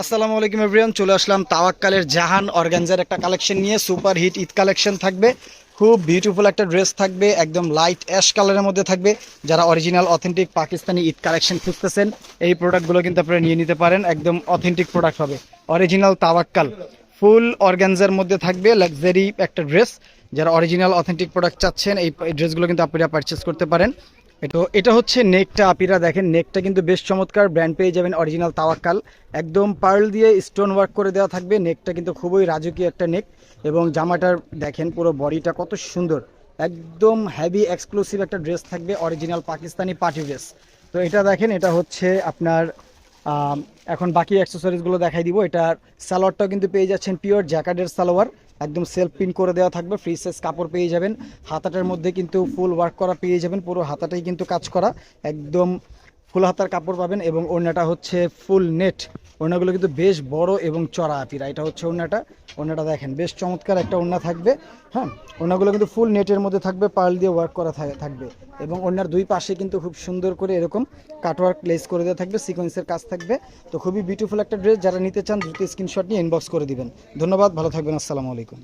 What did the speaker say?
আসসালামু আলাইকুম এভরিওয়ান, চলে আসলাম তাওয়াক্কালের জাহান অর্গানজার একটা কালেকশন নিয়ে। সুপার হিট ঈদ কালেকশন থাকবে। খুব বিউটিফুল একটা ড্রেস থাকবে, একদম লাইট অ্যাশ কালারের মধ্যে থাকবে। যারা original authentic Pakistani Eid collection খুঁজতেছেন, এই প্রোডাক্টগুলো কিন্তু আপনারা নিয়ে নিতে পারেন। একদম অথেন্টিক প্রোডাক্ট হবে। অরিজিনাল তাওয়াক্কাল ফুল অর্গানজার মধ্যে থাকবে লাক্সারি একটা ড্রেস। যারা অরিজিনাল অথেন্টিক প্রোডাক্ট চাচ্ছেন, এই ড্রেসগুলো কিন্তু আপনারা পারচেস করতে পারেন। তো, এটা হচ্ছে নেকটা, আপিরা দেখেন, নেকটা কিন্তু বেশ চমৎকার ব্র্যান্ড পেয়ে যাবেন অরিজিনাল তাওয়াক্কাল। একদম পার্ল দিয়ে স্টোন ওয়ার্ক করে দেওয়া থাকবে, নেকটা কিন্তু খুবই রাজকীয় একটা নেক। এবং জামাটার দেখেন পুরো বডিটা কত সুন্দর, একদম হেভি এক্সক্লুসিভ একটা ড্রেস থাকবে অরিজিনাল পাকিস্তানি পার্টি ড্রেস তো এটা দেখেন, এটা হচ্ছে আপনার এখন বাকি অ্যাক্সেসরিজগুলো দেখাই দিব, এটার সালোয়ারটাও কিন্তু পেয়ে যাচ্ছেন পিওর জ্যাকার্ডের সালোয়ার। একদম সেলফ পিন করে দেওয়া থাকবে ফ্রি সাইজ কাপড় পেয়ে যাবেন। হাতাটার মধ্যে কিন্তু ফুল ওয়ার্ক করা পেয়ে যাবেন, পুরো হাতাটাই কিন্তু কাজ করা। একদম ফুল হাতার কাপড় পাবেন এবং ওড়নাটা হচ্ছে ফুল নেট। ওড়নাগুলো কিন্তু বেশ বড় এবং চড়া আপিরা এটা হচ্ছে ওড়নাটা। ওড়নাটা দেখেন, বেশ চমৎকার একটা ওড়না থাকবে। হ্যাঁ ওড়নাগুলো কিন্তু ফুল নেটের মধ্যে থাকবে, পার্ল দিয়ে ওয়ার্ক করা থাকবে। এবং ওড়নার দুই পাশে কিন্তু খুব সুন্দর করে এরকম কাটওয়ার্ক প্লেস করে দেওয়া থাকবে, সিকোয়েন্সের কাজ থাকবে। তো খুবই বিউটিফুল একটা ড্রেস, যারা নিতে চান দ্রুত স্ক্রিনশট নিয়ে ইনবক্স করে দিবেন। ধন্যবাদ, ভালো থাকবেন, আসসালামু আলাইকুম।